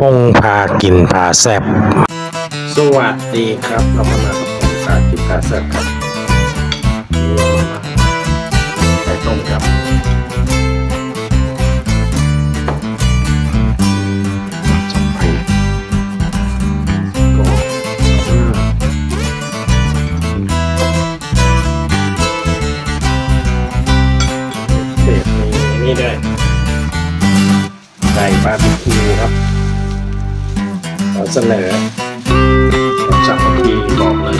พงพากินพาแซบสวัสดีครับเรามามากับพงพากินพาแซบครับไก่ต้มครับสองพีก่อนเบสมีนี่ด้วยไก่บาร์บีคิวครับ เสนอจากทีบอกเลยอร่อย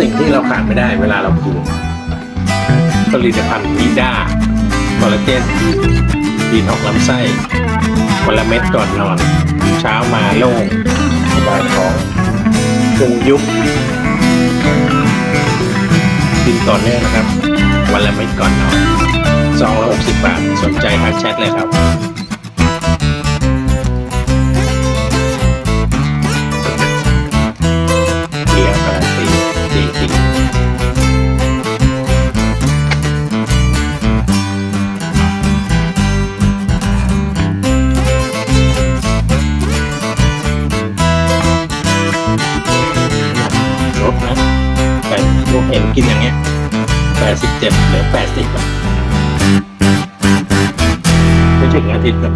สิ่งที่เราขาดไม่ได้เวลาเรากินผลิตภัณฑ์วีด้าคอลลาเจนดีท็อกลำไส้วันละเม็ดก่อนนอน เช้ามาโล่งสบายท้องพุงยุบกินต่อเนื่องนะครับ วันละเม็ดก่อนนอนซองละหกสิบบาท สนใจทักแชทเลยครับ แต่พวกเห็นกินอย่างเงี้ยแปดสิบเจ็ดหรือแปดสิบอะไม่ถึงอาทิตย์แบ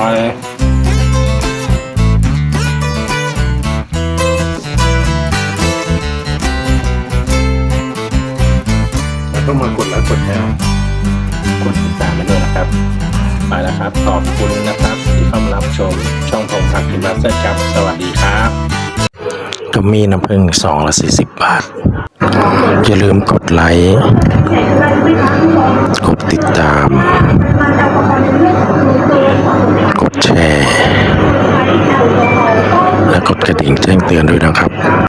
อาแบบจอเลยแล้วก็มากดไลค์กดแชร์กดติดตามมาด้วยนะครับ ไปแล้วครับ ขอบคุณนะครับที่เข้ามารับชมช่องพงพักกินมาสเตอร์ครับ สวัสดีครับก็มีน้ำผึ้งซองละสี่สิบบาท อย่าลืมกดไลค์ กดติดตาม กระดิ่งแจ้งเตือนด้วยนะครับ